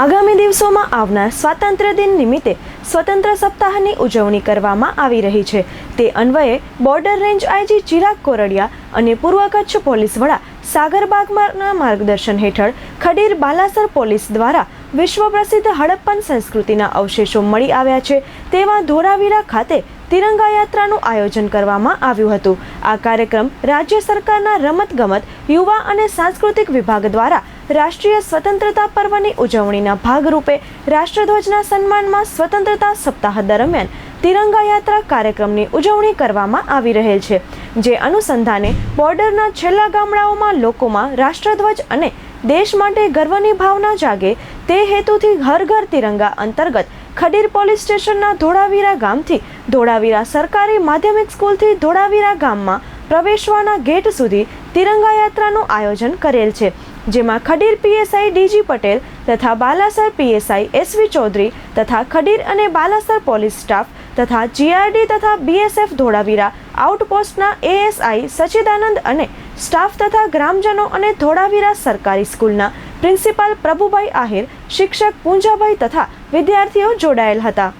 આગામી દિવસોમાં આવનાર સ્વાતંત્ર્ય દિન નિમિત્તે સ્વતંત્ર સપ્તાહની ઉજવણી કરવામાં આવી રહી છે. તે અન્વયે border range IG Chirag Koradiya અને પૂર્વ કચ્છ પોલીસ વડા સાગર માર્ગદર્શન હેઠળ ખડીર બાલાસર પોલીસ દ્વારા વિશ્વ પ્રસિદ્ધ હડપ્પન સંસ્કૃતિના અવશેષો મળી આવ્યા છે. તેવા ધોળાવીરા ખાતે તિરંગા યાત્રાનું આયોજન કરવામાં આવ્યું હતું. આ કાર્યક્રમ રાજ્ય સરકારના રમતગમત, યુવા અને સાંસ્કૃતિક વિભાગ દ્વારા રાષ્ટ્રીય સ્વતંત્રતા પર્વની ઉજવણીના ભાગરૂપે રાષ્ટ્રધ્વજના સન્માનમાં સ્વતંત્રતા સપ્તાહ દરમિયાન તિરંગા યાત્રા કાર્યક્રમની ઉજવણી કરવામાં આવી રહેલ છે, જે અનુસંધાને બોર્ડરના છેલ્લા ગામડાઓમાં લોકોમાં રાષ્ટ્રધ્વજ અને દેશ માટે ગર્વની ભાવના જાગે તે હેતુથી ઘર ઘર તિરંગા અંતર્ગત ખડીર પોલીસ સ્ટેશનના ધોળાવીરા ગામથી ધોળાવીરા સરકારી માધ્યમિક સ્કૂલથી ધોળાવીરા ગામમાં પ્રવેશવાના ગેટ સુધી તિરંગા યાત્રાનું આયોજન કરેલ છે. જેમાં ખડીર પીએસઆઈ ડીજી પટેલ તથા બાલાસર પીએસઆઈ એસવી ચૌધરી તથા ખડીર અને બાલાસર પોલીસ સ્ટાફ તથા જીઆરડી તથા બીએસએફ ધોળાવીરા, આઉટપોસ્ટના એએસઆઈ સચિદાનંદ અને સ્ટાફ તથા ગ્રામજનો અને ધોળાવીરા સરકારી સ્કૂલના પ્રિન્સિપાલ પ્રભુભાઈ આહિર, શિક્ષક પૂંજાભાઈ તથા વિદ્યાર્થીઓ જોડાયેલ હતા.